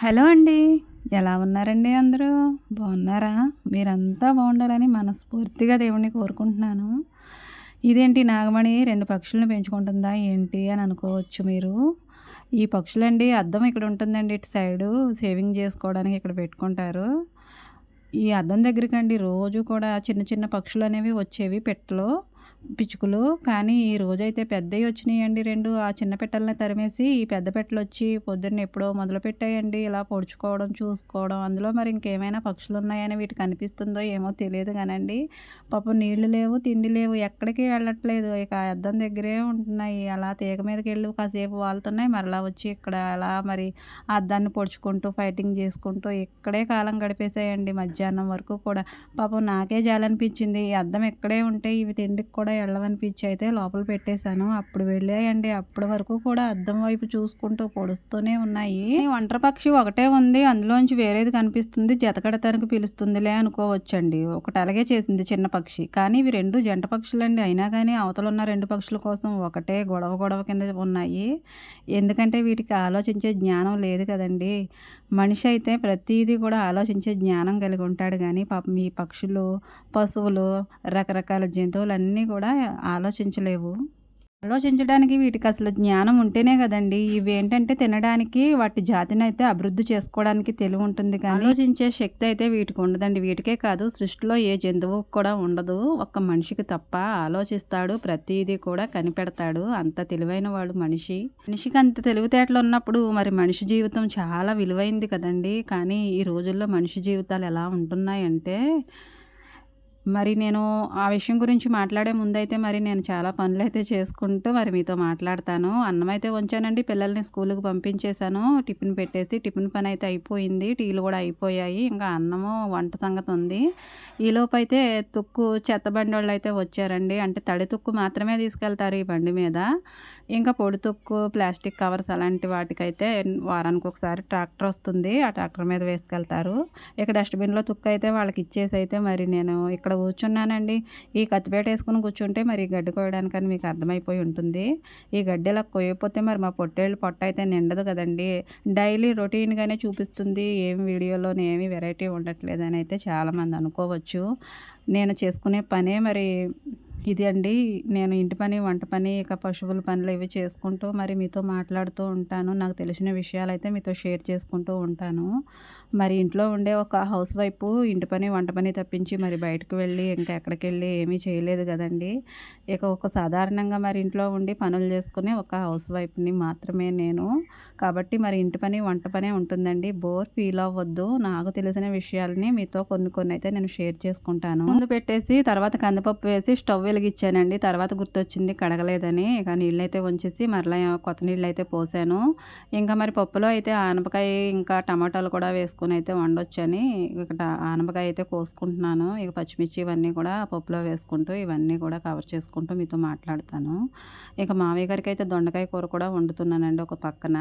Hello అండి. ఎలా ఉన్నారండి అందరూ? బాగున్నారా? మీరంతా బాగుండాలని మనస్ఫూర్తిగా దేవుణ్ణి కోరుకుంటున్నాను. ఇదేంటి నాగమణి? రెండు పక్షులను పెంచుకుంటుందా? ఏంటి అని అనుకోవచ్చు మీరు. ఈ పక్షులండి అద్దం ఇక్కడ ఉంటుందండి ఇటు సైడు. సేవింగ్ చేసుకోవడానికి ఇక్కడ పెట్టుకుంటారు. ఈ అద్దం దగ్గరికండి రోజు కూడా చిన్న చిన్న పక్షులు అనేవి వచ్చేవి పెట్టలో. పిచ్చుకలు. కానీ ఈ రోజైతే పెద్దవి వచ్చినాయండి రెండు. ఆ చిన్న పెట్టెలని తరిమేసి ఈ పెద్ద పెట్టెలు వచ్చి పొద్దున్న ఎప్పుడో మొదలు పెట్టాయండి. ఇలా పొడుచుకోవడం చూసుకోవడం అందులో మరి ఇంకేమైనా పక్షులు ఉన్నాయని వీటికి అనిపిస్తుందో ఏమో తెలియదు కానండి. పాపం నీళ్ళు లేవు తిండి లేవు ఎక్కడికి వెళ్ళట్లేదు. ఇక అద్దం దగ్గరే ఉంటున్నాయి. అలా తీగ మీదకి వెళ్ళి కాసేపు వాళ్తున్నాయి. మరలా వచ్చి ఇక్కడ అలా మరి అద్దాన్ని పొడుచుకుంటూ ఫైటింగ్ చేసుకుంటూ ఇక్కడే కాలం గడిపేసాయండి మధ్యాహ్నం వరకు కూడా. పాపం నాకే జాలనిపించింది. ఈ అద్దం ఇక్కడే ఉంటే ఇవి తిండికి కూడా వెళ్ళవనిపించి అయితే లోపల పెట్టేశాను. అప్పుడు వెళ్ళాయండి. అప్పటి వరకు కూడా అద్దం వైపు చూసుకుంటూ పొడుస్తూనే ఉన్నాయి. ఒంటరి పక్షి ఒకటే ఉంది. అందులోంచి వేరేది కనిపిస్తుంది. జతకడతానికి పిలుస్తుందిలే అనుకోవచ్చండి. ఒకటి అలాగే చేసింది చిన్న పక్షి. కానీ ఇవి రెండు జంట పక్షులండి. అయినా కానీ అవతల ఉన్న రెండు పక్షుల కోసం ఒకటే గొడవ గొడవ కింద ఉన్నాయి. ఎందుకంటే వీటికి ఆలోచించే జ్ఞానం లేదు కదండి. మనిషి అయితే ప్రతిదీ కూడా ఆలోచించే జ్ఞానం కలిగి ఉంటాడు. కానీ పాపం ఈ పక్షులు పశువులు రకరకాల జంతువులు అన్నీ కూడా ఆలోచించలేవు. ఆలోచించడానికి వీటికి అసలు జ్ఞానం ఉంటేనే కదండి. ఇవి ఏంటంటే తినడానికి వాటి జాతిని అయితే అభివృద్ధి చేసుకోవడానికి తెలివి ఉంటుంది కానీ ఆలోచించే శక్తి అయితే వీటికి ఉండదండి. వీటికే కాదు సృష్టిలో ఏ జంతువు కూడా ఉండదు. ఒక్క మనిషికి తప్ప ఆలోచిస్తాడు ప్రతిదీ కూడా కనిపెడతాడు. అంత తెలివైన వాడు మనిషి. మనిషికి అంత తెలివితేటలు ఉన్నప్పుడు మరి మనిషి జీవితం చాలా విలువైంది కదండి. కానీ ఈ రోజుల్లో మనిషి జీవితాలు ఎలా ఉంటున్నాయంటే మరి నేను ఆ విషయం గురించి మాట్లాడే ముందైతే మరి నేను చాలా పనులు అయితే చేసుకుంటూ మరి మీతో మాట్లాడతాను. అన్నం అయితే ఉంచానండి పిల్లల్ని స్కూల్కి పంపించేశాను. టిఫిన్ పెట్టేసి టిఫిన్ పని అయితే అయిపోయింది టీలు కూడా అయిపోయాయి. ఇంకా అన్నము వంట సంగతి ఉంది. ఈలోపు అయితే తుక్కు చెత్తబండి వాళ్ళు అయితే వచ్చారండి. అంటే తడి తుక్కు మాత్రమే తీసుకెళ్తారు ఈ బండి మీద. ఇంకా పొడి తుక్కు ప్లాస్టిక్ కవర్స్ అలాంటి వాటికైతే వారానికి ఒకసారి ట్రాక్టర్ వస్తుంది. ఆ ట్రాక్టర్ మీద వేసుకెళ్తారు. ఇక డస్ట్బిన్లో తుక్కు అయితే వాళ్ళకి ఇచ్చేసి అయితే మరి నేను ఇక్కడ ఇక్కడ కూర్చున్నానండి. ఈ కత్తిపేట వేసుకుని కూర్చుంటే మరి గడ్డి కోయడానికని మీకు అర్థమైపోయి ఉంటుంది. ఈ గడ్డి ఇలా కోయకపోతే మరి మా పొట్టేళ్ళు పొట్ట అయితే నిండదు కదండి. డైలీ రొటీన్గానే చూపిస్తుంది. ఏం వీడియోలోనే ఏమి వెరైటీ ఉండట్లేదని అయితే చాలామంది అనుకోవచ్చు. నేను చేసుకునే పనే మరి ఇది అండి. నేను ఇంటి పని వంట పని ఇక పశువుల పనులు ఇవి చేసుకుంటూ మరి మీతో మాట్లాడుతూ ఉంటాను. నాకు తెలిసిన విషయాలు అయితే మీతో షేర్ చేసుకుంటూ ఉంటాను. మరి ఇంట్లో ఉండే ఒక హౌస్ వైపు ఇంటి పని వంట పని తప్పించి మరి బయటకు వెళ్ళి ఇంకా ఎక్కడికి వెళ్ళి ఏమీ చేయలేదు కదండి. ఇక ఒక సాధారణంగా మరి ఇంట్లో ఉండి పనులు చేసుకునే ఒక హౌస్ వైఫ్ని మాత్రమే నేను. కాబట్టి మరి ఇంటి పని వంట పనే ఉంటుందండి. బోర్ ఫీల్ అవ్వద్దు. నాకు తెలిసిన విషయాలని మీతో కొన్ని కొన్ని అయితే నేను షేర్ చేసుకుంటాను. ముందు పెట్టేసి తర్వాత కందిపప్పు వేసి స్టవ్ వెలిగించానండి తర్వాత గుర్తొచ్చింది కడగలేదని. ఇక నీళ్ళు అయితే వంచేసి మరలా కొత్త నీళ్ళు అయితే పోసాను. ఇంకా మరి పప్పులో అయితే ఆనపకాయ ఇంకా టమాటాలు కూడా వేసుకొని అయితే వండొచ్చని ఇక్కడ ఆనపకాయ అయితే కోసుకుంటున్నాను. ఇక పచ్చిమిర్చి ఇవన్నీ కూడా పప్పులో వేసుకుంటూ ఇవన్నీ కూడా కవర్ చేసుకుంటూ మీతో మాట్లాడతాను. ఇక మామయ్య గారికి అయితే దొండకాయ కూర కూడా వండుతున్నానండి ఒక పక్కన.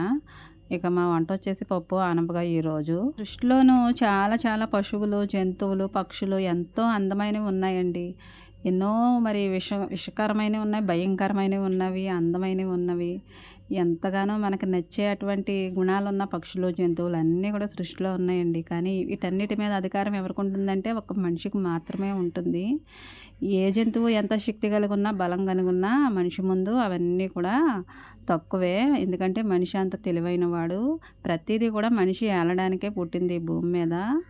ఇక మా వంట వచ్చేసి పప్పు ఆనపకాయ ఈరోజు సృష్టిలోనూ చాలా చాలా పశువులు జంతువులు పక్షులు ఎంతో అందమైనవి ఉన్నాయండి. ఎన్నో మరి విష విషకరమైనవి ఉన్నాయి భయంకరమైనవి ఉన్నవి అందమైనవి ఉన్నవి. ఎంతగానో మనకు నచ్చే అటువంటి గుణాలు ఉన్న పక్షులు జంతువులు అన్నీ కూడా సృష్టిలో ఉన్నాయండి. కానీ వీటన్నిటి మీద అధికారం ఎవరికి ఉంటుందంటే ఒక మనిషికి మాత్రమే ఉంటుంది. ఏ జంతువు ఎంత శక్తి కలిగి ఉన్నా బలం కలిగి ఉన్నా మనిషి ముందు అవన్నీ కూడా తక్కువే. ఎందుకంటే మనిషి అంత తెలివైన వాడు ప్రతిదీ కూడా మనిషి ఏలడానికే పుట్టింది భూమి మీద.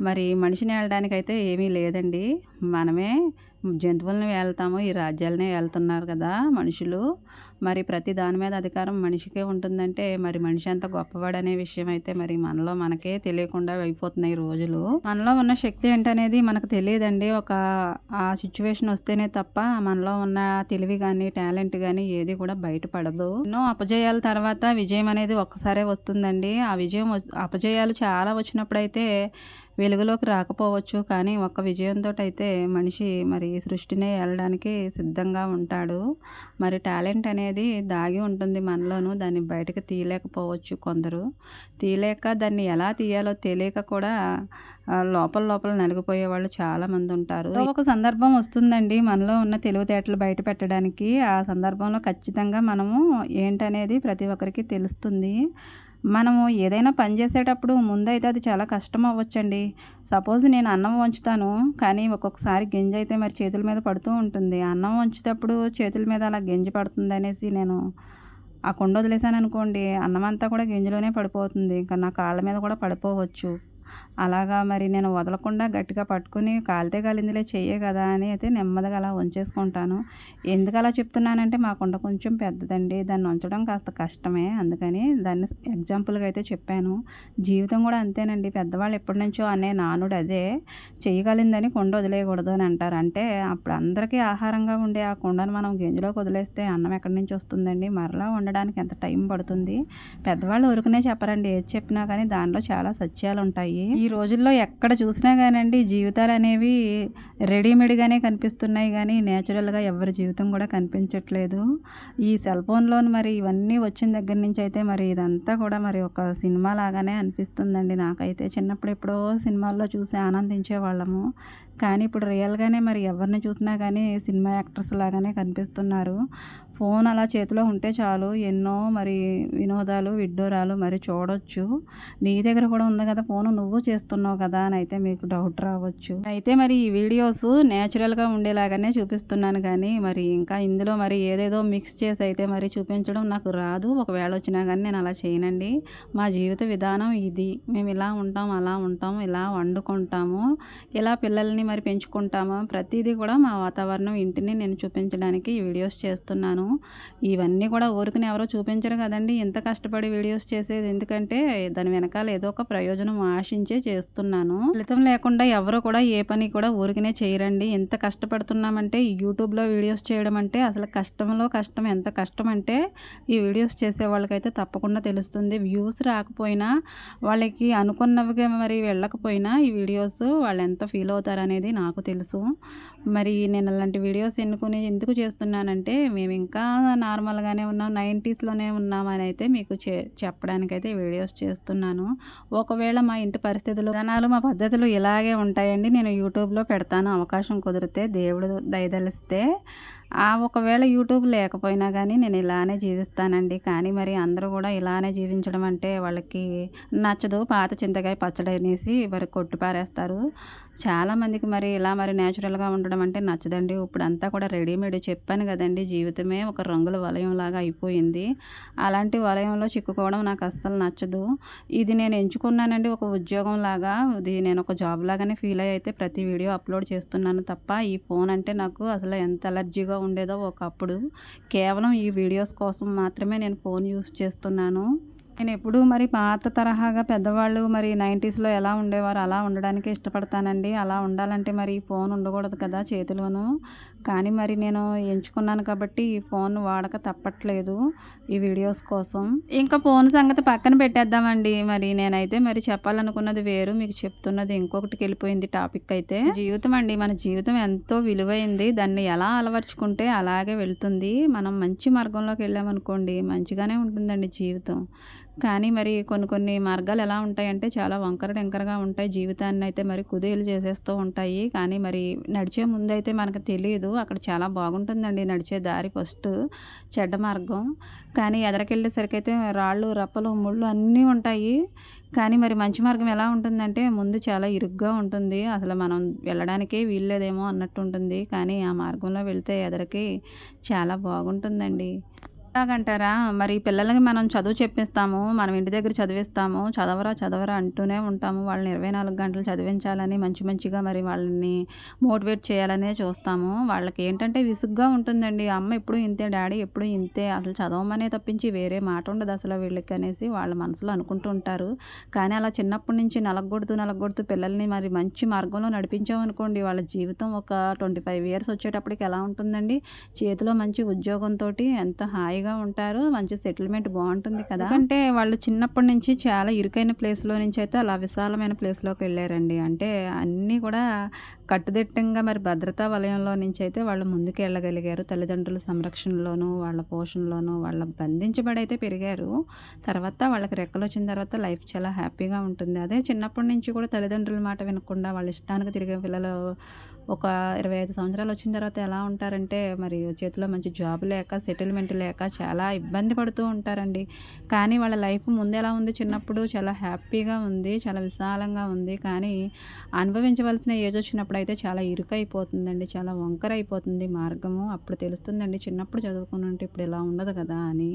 మరి మనిషిని ఏలడానికైతే ఏమీ లేదండి. మనమే జంతువులను వెళ్తాము ఈ రాజ్యాలనే వెళ్తున్నారు కదా మనుషులు. మరి ప్రతి దాని మీద అధికారం మనిషికే ఉంటుందంటే మరి మనిషి అంత గొప్పవాడు అనే విషయం అయితే మరి మనలో మనకే తెలియకుండా అయిపోతున్నాయి రోజులు. మనలో ఉన్న శక్తి ఏంటనేది మనకు తెలియదండి. ఒక ఆ సిచ్యువేషన్ వస్తేనే తప్ప మనలో ఉన్న తెలివి కానీ టాలెంట్ కానీ ఏది కూడా బయటపడదు. ఎన్నో అపజయాల తర్వాత విజయం అనేది ఒక్కసారే వస్తుందండి. ఆ విజయం అపజయాలు చాలా వచ్చినప్పుడు అయితే వెలుగులోకి రాకపోవచ్చు. కానీ ఒక్క విజయంతో అయితే మనిషి మరి సృష్టినే వెళ్ళడానికి సిద్ధంగా ఉంటాడు. మరి టాలెంట్ అనేది దాగి ఉంటుంది మనలోనూ. దాన్ని బయటకు తీయలేకపోవచ్చు కొందరు. తీయలేక దాన్ని ఎలా తీయాలో తెలియక కూడా లోపల లోపల నలిగిపోయే వాళ్ళు చాలామంది ఉంటారు. ఒక సందర్భం వస్తుందండి మనలో ఉన్న తెలివితేటలు బయట పెట్టడానికి. ఆ సందర్భంలో ఖచ్చితంగా మనము ఏంటనేది ప్రతి ఒక్కరికి తెలుస్తుంది. మనము ఏదైనా పని చేసేటప్పుడు ముందైతే అది చాలా కష్టం అవ్వచ్చండి. సపోజ్ నేను అన్నం వంచుతాను కానీ ఒక్కొక్కసారి గింజ అయితే మరి చేతుల మీద పడుతూ ఉంటుంది. అన్నం వంచేటప్పుడు చేతుల మీద అలా గింజ పడుతుంది అనేసి నేను ఆ కుండ వదిలేసాను అనుకోండి అన్నం అంతా కూడా గింజలోనే పడిపోతుంది. ఇంకా నా కాళ్ళ మీద కూడా పడిపోవచ్చు. అలాగా మరి నేను వదలకుండా గట్టిగా పట్టుకుని కాలితే కాలిందిలే చెయ్యే కదా అని అయితే నెమ్మదిగా అలా ఉంచేసుకుంటాను. ఎందుకు అలా చెప్తున్నానంటే మా కుండ కొంచెం పెద్దదండి. దాన్ని ఉంచడం కాస్త కష్టమే. అందుకని దాన్ని ఎగ్జాంపుల్గా అయితే చెప్పాను. జీవితం కూడా అంతేనండి. పెద్దవాళ్ళు ఎప్పటి నుంచో అనే నానుడు అదే. చేయగలిందని కుండ వదిలేయకూడదు అని అంటారు. అంటే అప్పుడు అందరికీ ఆహారంగా ఉండే ఆ కుండను మనం గింజలోకి వదిలేస్తే అన్నం ఎక్కడి నుంచి వస్తుందండి? మరలా ఉండడానికి ఎంత టైం పడుతుంది? పెద్దవాళ్ళు ఊరుకునే చెప్పరండి. ఏది చెప్పినా కానీ దానిలో చాలా సత్యాలు ఉంటాయి ఈ రోజుల్లో ఎక్కడ చూసినా కానండి జీవితాలు అనేవి రెడీమేడ్గానే కనిపిస్తున్నాయి కానీ నేచురల్గా ఎవరి జీవితం కూడా కనిపించట్లేదు. ఈ సెల్ ఫోన్లోని మరి ఇవన్నీ వచ్చిన దగ్గర నుంచి అయితే మరి ఇదంతా కూడా మరి ఒక సినిమా లాగానే అనిపిస్తుందండి నాకైతే. చిన్నప్పుడు ఎప్పుడో సినిమాల్లో చూసి ఆనందించే వాళ్ళము కానీ ఇప్పుడు రియల్గానే మరి ఎవరిని చూసినా కానీ సినిమా యాక్టర్స్ లాగానే కనిపిస్తున్నారు. ఫోన్ అలా చేతిలో ఉంటే చాలు ఎన్నో మరి వినోదాలు విడ్డూరాలు మరి చూడొచ్చు. నీ దగ్గర కూడా ఉంది కదా ఫోన్ నువ్వు చేస్తున్నావు కదా అని అయితే మీకు డౌట్ రావచ్చు. అయితే మరి ఈ వీడియోస్ నేచురల్గా ఉండేలాగానే చూపిస్తున్నాను కానీ మరి ఇంకా ఇందులో మరి ఏదేదో మిక్స్ చేసి అయితే మరి చూపించడం నాకు రాదు. ఒకవేళ వచ్చినా కానీ నేను అలా చేయనండి. మా జీవిత విధానం ఇది. మేము ఇలా ఉంటాం అలా ఉంటాం ఇలా వండుకుంటాము ఇలా పిల్లల్ని మరి పెంచుకుంటాము ప్రతిదీ కూడా మా వాతావరణం ఇంటిని నేను చూపించడానికి ఈ వీడియోస్ చేస్తున్నాను. ఇవన్నీ కూడా ఊరికని ఎవరో చూపించరు కదండి. ఇంత కష్టపడి వీడియోస్ చేసేది ఎందుకంటే దాని వెనకాల ఏదో ఒక ప్రయోజనం ఆశించే చేస్తున్నాను. ఫలితం లేకుండా ఎవరు కూడా ఏ పని కూడా ఊరికనే చేయరండి. ఎంత కష్టపడుతున్నామంటే యూట్యూబ్లో వీడియోస్ చేయడం అంటే అసలు కష్టంలో కష్టం. ఎంత కష్టం అంటే ఈ వీడియోస్ చేసే వాళ్ళకైతే తప్పకుండా తెలుస్తుంది. వ్యూస్ రాకపోయినా వాళ్ళకి అనుకున్నవిగా మరి వెళ్ళకపోయినా ఈ వీడియోస్ వాళ్ళు ఎంత ఫీల్ అవుతారనేది నాకు తెలుసు. మరి నేను అలాంటి వీడియోస్ ఎన్నుకుని ఎందుకు చేస్తున్నానంటే మేము ఇంకా నార్మల్గానే ఉన్నాం నైంటీస్లోనే ఉన్నామని అయితే మీకు చే చెప్పడానికైతే వీడియోస్ చేస్తున్నాను. ఒకవేళ మా ఇంటి పరిస్థితులు విధానాలు మా పద్ధతులు ఇలాగే ఉంటాయండి నేను యూట్యూబ్లో పెడతాను అవకాశం కుదిరితే దేవుడు దయదలిస్తే ఒకవేళ యూట్యూబ్ లేకపోయినా కానీ నేను ఇలానే జీవిస్తానండి. కానీ మరి అందరూ కూడా ఇలానే జీవించడం అంటే వాళ్ళకి నచ్చదు. పాత చింతకాయ పచ్చడి అనేసి మరి కొట్టు పారేస్తారు. చాలామందికి మరి ఇలా మరి న్యాచురల్గా ఉండడం అంటే నచ్చదండి. ఇప్పుడు అంతా కూడా రెడీమేడ్ చెప్పాను కదండి. జీవితమే ఒక రంగుల వలయం లాగా అయిపోయింది. అలాంటి వలయంలో చిక్కుకోవడం నాకు అస్సలు నచ్చదు. ఇది నేను ఎంచుకున్నానండి ఒక ఉద్యోగం లాగా. ఇది నేను ఒక జాబ్ లాగానే ఫీల్ అయ్యి అయితే ప్రతి వీడియో అప్లోడ్ చేస్తున్నాను తప్ప ఈ ఫోన్ అంటే నాకు అసలు ఎంత అలర్జీగా ఉండేదో ఒకప్పుడు. కేవలం ఈ వీడియోస్ కోసం మాత్రమే నేను ఫోన్ యూస్ చేస్తున్నాను. నేను ఎప్పుడూ మరి పాత తరహాగా పెద్దవాళ్ళు మరి నైంటీస్లో ఎలా ఉండేవారు అలా ఉండడానికి ఇష్టపడతానండి. అలా ఉండాలంటే మరి ఫోన్ ఉండకూడదు కదా చేతిలోను. కానీ మరి నేను ఎంచుకున్నాను కాబట్టి ఈ ఫోన్ వాడక తప్పట్లేదు ఈ వీడియోస్ కోసం. ఇంకా ఫోన్ సంగతి పక్కన పెట్టేద్దామండి. మరి నేనైతే మరి చెప్పాలనుకున్నది వేరు మీకు చెప్తున్నది ఇంకొకటికి వెళ్ళిపోయింది టాపిక్ అయితే. జీవితం అండి మన జీవితం ఎంతో విలువైంది. దాన్ని ఎలా అలవర్చుకుంటే అలాగే వెళ్తుంది. మనం మంచి మార్గంలోకి వెళ్ళామనుకోండి మంచిగానే ఉంటుందండి జీవితం. కానీ మరి కొన్ని కొన్ని మార్గాలు ఎలా ఉంటాయంటే చాలా వంకర టెంకరగా ఉంటాయి. జీవితాన్ని అయితే మరి కుదేలు చేసేస్తూ ఉంటాయి. కానీ మరి నడిచే ముందైతే మనకు తెలియదు అక్కడ చాలా బాగుంటుందండి నడిచే దారి ఫస్ట్ చెడ్డ మార్గం. కానీ ఎదరకెళ్ళేసరికి అయితే రాళ్ళు రప్పలు ముళ్ళు అన్నీ ఉంటాయి. కానీ మరి మంచి మార్గం ఎలా ఉంటుందంటే ముందు చాలా ఇరుగ్గా ఉంటుంది. అసలు మనం వెళ్ళడానికే వీల్లేదేమో అన్నట్టు ఉంటుంది. కానీ ఆ మార్గంలో వెళ్తే ఎదరికి చాలా బాగుంటుందండి. ఎలాగంటారా? మరి పిల్లలకి మనం చదువు చెప్పిస్తాము మనం ఇంటి దగ్గర చదివిస్తాము చదవరా చదవరా అంటూనే ఉంటాము. వాళ్ళని ఇరవై నాలుగు గంటలు చదివించాలని మంచి మంచిగా మరి వాళ్ళని మోటివేట్ చేయాలనే చూస్తాము. వాళ్ళకి ఏంటంటే విసుగ్గా ఉంటుందండి. అమ్మ ఎప్పుడు ఇంతే డాడీ ఎప్పుడు ఇంతే. అసలు చదవమనే తప్పించి వేరే మాట ఉండదు అసలు వీళ్ళకి అనేసి వాళ్ళ మనసులో అనుకుంటూ ఉంటారు. కానీ అలా చిన్నప్పటి నుంచి నలగొడుతూ నలగొడుతూ పిల్లల్ని మరి మంచి మార్గంలో నడిపించామనుకోండి వాళ్ళ జీవితం ఒక ట్వంటీ ఫైవ్ ఇయర్స్ వచ్చేటప్పటికి ఎలా ఉంటుందండి? చేతిలో మంచి ఉద్యోగంతో ఎంత హాయిగా హ్యాపీగా ఉంటారు. మంచి సెటిల్మెంట్ బాగుంటుంది కదా. అంటే వాళ్ళు చిన్నప్పటి నుంచి చాలా ఇరుకైన ప్లేస్లో నుంచి అయితే అలా విశాలమైన ప్లేస్లోకి వెళ్ళారండి. అంటే అన్నీ కూడా కట్టుదిట్టంగా మరి భద్రతా వలయంలో నుంచి అయితే వాళ్ళు ముందుకు వెళ్ళగలిగారు. తల్లిదండ్రుల సంరక్షణలోను వాళ్ళ పోషణలోను వాళ్ళ బంధించబడి అయితే పెరిగారు. తర్వాత వాళ్ళకి రెక్కలు వచ్చిన తర్వాత లైఫ్ చాలా హ్యాపీగా ఉంటుంది. అదే చిన్నప్పటి నుంచి కూడా తల్లిదండ్రుల మాట వినకుండా వాళ్ళ ఇష్టానికి తిరిగే పిల్లలు ఒక ఇరవై ఐదు సంవత్సరాలు వచ్చిన తర్వాత ఎలా ఉంటారంటే మరి చేతిలో మంచి జాబ్ లేక సెటిల్మెంట్ లేక చాలా ఇబ్బంది పడుతూ ఉంటారండి. కానీ వాళ్ళ లైఫ్ ముందు ఎలా ఉంది చిన్నప్పుడు? చాలా హ్యాపీగా ఉంది చాలా విశాలంగా ఉంది. కానీ అనుభవించవలసిన ఏజ్ వచ్చినప్పుడు అయితే చాలా ఇరుకైపోతుందండి చాలా వంకర అయిపోతుంది మార్గము. అప్పుడు తెలుస్తుందండి చిన్నప్పుడు చదువుకుని ఉంటే ఇప్పుడు ఇలా ఉండదు కదా అని.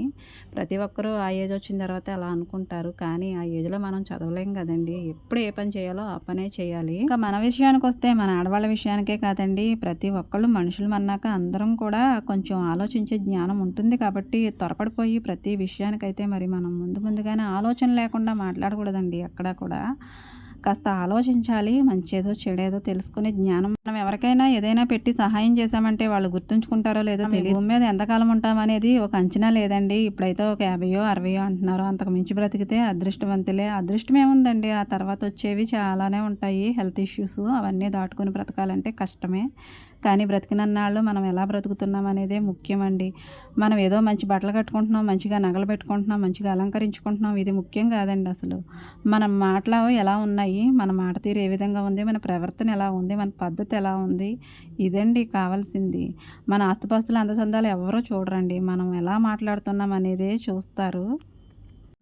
ప్రతి ఒక్కరూ ఆ ఏజ్ వచ్చిన తర్వాత అలా అనుకుంటారు. కానీ ఆ ఏజ్లో మనం చదవలేం కదండి. ఎప్పుడు ఏ పని చేయాలో ఆ పనే చేయాలి. ఇంకా మన విషయానికి వస్తే మన ఆడవాళ్ళ విషయానికి కాదండి. ప్రతి ఒక్కళ్ళు మనుషులు అన్నాక అందరం కూడా కొంచెం ఆలోచించే జ్ఞానం ఉంటుంది కాబట్టి త్వరపడిపోయి ప్రతి విషయానికైతే మరి మనం ముందు ముందుగానే ఆలోచన లేకుండా మాట్లాడకూడదండి ఎక్కడా కూడా. కాస్త ఆలోచించాలి మంచేదో చెడేదో తెలుసుకునే జ్ఞానం. మనం ఎవరికైనా ఏదైనా పెట్టి సహాయం చేశామంటే వాళ్ళు గుర్తుంచుకుంటారో లేదో తెలియదు భూమి మీద ఎంతకాలం ఉంటామనేది ఒక అంచనా లేదండి. ఇప్పుడైతే ఒక యాభైయో అరవయో అంటున్నారు. అంతకు మించి బ్రతికితే అదృష్టవంతులే. అదృష్టం ఏముందండి? ఆ తర్వాత వచ్చేవి చాలానే ఉంటాయి. హెల్త్ ఇష్యూస్ అవన్నీ దాటుకుని బ్రతకాలంటే కష్టమే. కానీ బ్రతికినన్నాళ్ళు మనం ఎలా బ్రతుకుతున్నాం అనేదే ముఖ్యమండి. మనం ఏదో మంచి బట్టలు కట్టుకుంటున్నాం మంచిగా నగలు పెట్టుకుంటున్నాం మంచిగా అలంకరించుకుంటున్నాం ఇది ముఖ్యం కాదండి అసలు. మన మాటలు ఎలా ఉన్నాయి మన మాట తీరు ఏ విధంగా ఉంది మన ప్రవర్తన ఎలా ఉంది మన పద్ధతి ఎలా ఉంది ఇదండి కావాల్సింది. మన ఆస్తుపాస్తులు అందసందాలు ఎవరో చూడరండి. మనం ఎలా మాట్లాడుతున్నాం అనేదే చూస్తారు.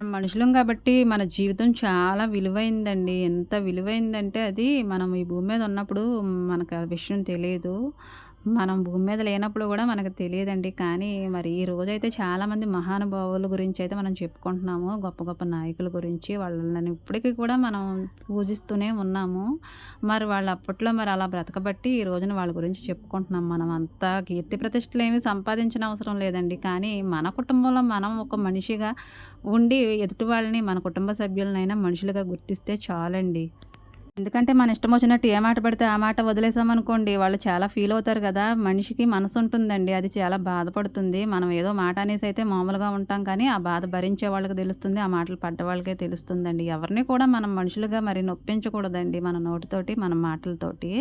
మనుషులం కాబట్టి మన జీవితం చాలా విలువైందండి. ఎంత విలువైందంటే అది మనం ఈ భూమి మీద ఉన్నప్పుడు మనకు ఆ విషయం తెలియదు. మనం భూమి మీద లేనప్పుడు కూడా మనకు తెలియదండి. కానీ మరి ఈ రోజైతే చాలామంది మహానుభావుల గురించి అయితే మనం చెప్పుకుంటున్నాము. గొప్ప గొప్ప నాయకుల గురించి వాళ్ళని ఇప్పటికీ కూడా మనం పూజిస్తూనే ఉన్నాము. మరి వాళ్ళు అప్పట్లో మరి అలా బ్రతకబట్టి ఈ రోజున వాళ్ళ గురించి చెప్పుకుంటున్నాం. మనం అంతా కీర్తి ప్రతిష్టలు ఏమి సంపాదించిన అవసరం లేదండి. కానీ మన కుటుంబంలో మనం ఒక మనిషిగా ఉండి ఎదుటి వాళ్ళని మన కుటుంబ సభ్యులనైనా మనుషులుగా గుర్తిస్తే చాలండి. ఎందుకంటే మన ఇష్టం వచ్చినట్టు ఏ మాట పడితే ఆ మాట వదిలేసామనుకోండి వాళ్ళు చాలా ఫీల్ అవుతారు కదా. మనిషికి మనసు ఉంటుందండి. అది చాలా బాధపడుతుంది. మనం ఏదో మాట అనేసి అయితే మామూలుగా ఉంటాం కానీ ఆ బాధ భరించే వాళ్ళకి తెలుస్తుంది ఆ మాటలు పడ్డ వాళ్ళకే తెలుస్తుందండి. ఎవరిని కూడా మనం మనుషులుగా మరి నొప్పించకూడదండి మన నోటితోటి మన మాటలతోటి.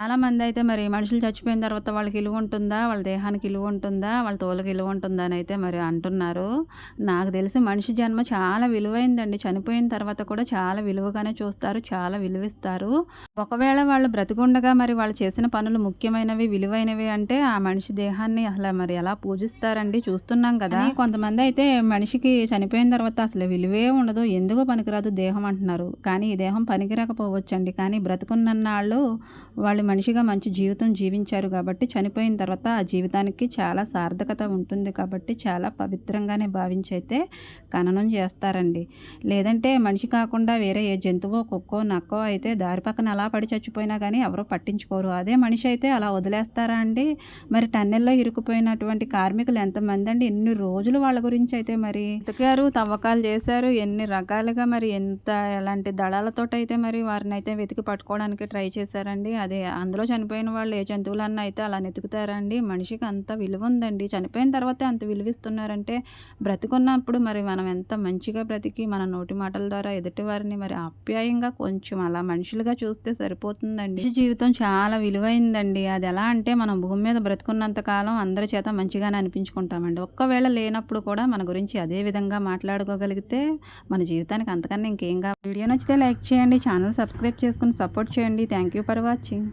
చాలామంది అయితే మరి మనుషులు చచ్చిపోయిన తర్వాత వాళ్ళకి ఇలువ ఉంటుందా? వాళ్ళ దేహానికి ఇలువ ఉంటుందా? వాళ్ళ తోలకి ఇలువ ఉంటుందా అని అయితే మరి అంటున్నారు. నాకు తెలిసి మనిషి జన్మ చాలా విలువైందండి. చనిపోయిన తర్వాత కూడా చాలా విలువగానే చూస్తారు చాలా విలువిస్తారు. ఒకవేళ వాళ్ళు బ్రతికుండగా మరి వాళ్ళు చేసిన పనులు ముఖ్యమైనవి విలువైనవి అంటే ఆ మనిషి దేహాన్ని అసలు మరి ఎలా పూజిస్తారండి? చూస్తున్నాం కదా. కొంతమంది అయితే మనిషికి చనిపోయిన తర్వాత అసలు విలువే ఉండదు. ఎందుకో పనికిరాదు దేహం అంటున్నారు. కానీ ఈ దేహం పనికిరాకపోవచ్చండి. కానీ బ్రతుకున్నన్నాళ్ళు వాళ్ళు మనిషిగా మంచి జీవితం జీవించారు కాబట్టి చనిపోయిన తర్వాత ఆ జీవితానికి చాలా సార్థకత ఉంటుంది కాబట్టి చాలా పవిత్రంగానే భావించి అయితే ఖననం చేస్తారండి. లేదంటే మనిషి కాకుండా వేరే ఏ జంతువో కుక్కో నక్కో అయితే దారి పక్కన అలా పడి చచ్చిపోయినా కానీ ఎవరో పట్టించుకోరు. అదే మనిషి అయితే అలా వదిలేస్తారా అండి? మరి టన్నెల్లో ఇరుకుపోయినటువంటి కార్మికులు ఎంతమంది అండి ఎన్ని రోజులు వాళ్ళ గురించి అయితే మరి? ఎతికారు తవ్వకాలు చేశారు ఎన్ని రకాలుగా మరి ఎంత ఎలాంటి దళాలతోటైతే మరి వారిని అయితే వెతికి పట్టుకోవడానికి ట్రై చేశారండి. అదే అందులో చనిపోయిన వాళ్ళు ఏ జంతువులన్నా అయితే అలా నెతుకుతారండి. మనిషికి అంత విలువ ఉందండి. చనిపోయిన తర్వాతే అంత విలువిస్తున్నారంటే బ్రతికున్నప్పుడు మరి మనం ఎంత మంచిగా బ్రతికి మన నోటి మాటల ద్వారా ఎదుటి వారిని మరి ఆప్యాయంగా కొంచెం అలా మనుషులుగా చూస్తే సరిపోతుందండి. జీవితం చాలా విలువైందండి. అది ఎలా అంటే మనం భూమి మీద బ్రతుకున్నంత కాలం అందరి చేత మంచిగానే అనిపించుకుంటామండి. ఒక్కవేళ లేనప్పుడు కూడా మన గురించి అదే విధంగా మాట్లాడుకోగలిగితే మన జీవితానికి అంతకన్నా ఇంకేం కావాలి? వీడియో నచ్చితే లైక్ చేయండి ఛానల్ సబ్స్క్రైబ్ చేసుకుని సపోర్ట్ చేయండి. Thank you for watching.